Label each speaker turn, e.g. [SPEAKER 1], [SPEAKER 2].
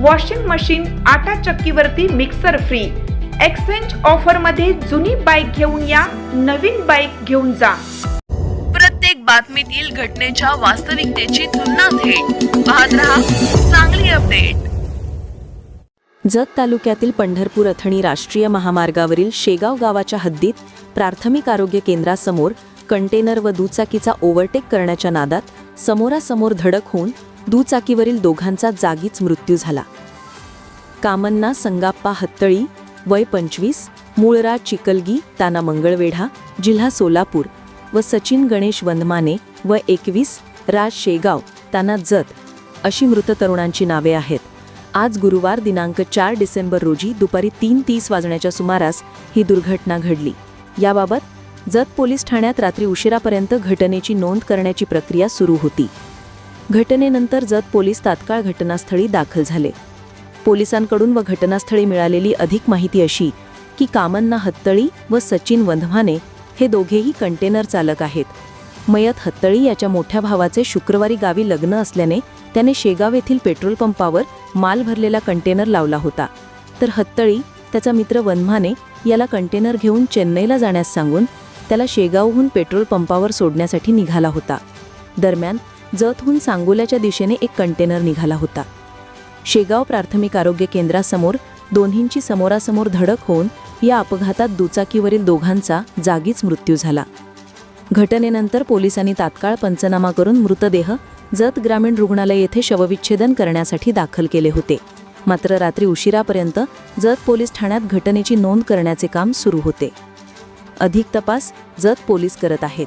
[SPEAKER 1] Washing machine आटा चक्कीवरती mixer free exchange ऑफरमध्ये जुनी बाईक घेऊन या नवीन बाईक घेऊन जा.
[SPEAKER 2] प्रत्येक बातमीतील घटनेच्या वास्तविकतेची तुलना थेट. पाहत रहा चांगली अपडेट
[SPEAKER 3] जत तालुक्यातील पंढरपूर अथणी राष्ट्रीय महामार्गावरील शेगाव गावाच्या हद्दीत प्राथमिक आरोग्य केंद्रासमोर कंटेनर व दुचाकीचा ओव्हरटेक करण्याच्या नादात समोरासमोर धडक होऊन दुचाकीवरील दोघांचा जागीच मृत्यू झाला. कामन्ना संगाप्पा हत्तळी वय पंचवीस मूळरा चिकलगी ताना मंगळवेढा जिल्हा सोलापूर व सचिन गणेश वंदमाने व एकवीस राज शेगाव ताना जत अशी मृत तरुणांची नावे आहेत. आज गुरुवार दिनांक चार डिसेंबर रोजी दुपारी तीन तीस वाजण्याच्या सुमारास ही दुर्घटना घडली. याबाबत जत पोलीस ठाण्यात रात्री उशिरापर्यंत घटनेची नोंद करण्याची प्रक्रिया सुरू होती. घटनेनंतर जत पोलीस तात्काळ घटनास्थळी दाखल झाले. पोलिसांकडून व घटनास्थळी मिळालेली अधिक माहिती अशी की कामन्ना हत्तळी व सचिन वंधमाने हे दोघेही कंटेनर चालक आहेत. मयत हत्तळी याच्या मोठ्या भावाचे शुक्रवारी गावी लग्न असल्याने त्याने शेगाव येथील पेट्रोल पंपावर माल भरलेला कंटेनर लावला होता. तर हत्तळी त्याचा मित्र वनमाने याला कंटेनर घेऊन चेन्नईला जाण्यास सांगून त्याला शेगावहून पेट्रोल पंपावर सोडण्यासाठी निघाला होता. दरम्यान जतहून सांगोल्याच्या दिशेने एक कंटेनर निघाला होता. शेगाव प्राथमिक आरोग्य केंद्रासमोर दोन्हींची समोरासमोर धडक होऊन या अपघातात दुचाकीवरील दोघांचा जागीच मृत्यू झाला. घटनेनंतर पोलिसांनी तात्काळ पंचनामा करून मृतदेह जत ग्रामीण रुग्णालय येथे शवविच्छेदन करण्यासाठी दाखल केले होते. मात्र रात्री उशिरापर्यंत जत पोलीस ठाण्यात घटनेची नोंद करण्याचे काम सुरू होते. अधिक तपास जत पोलीस करत आहेत.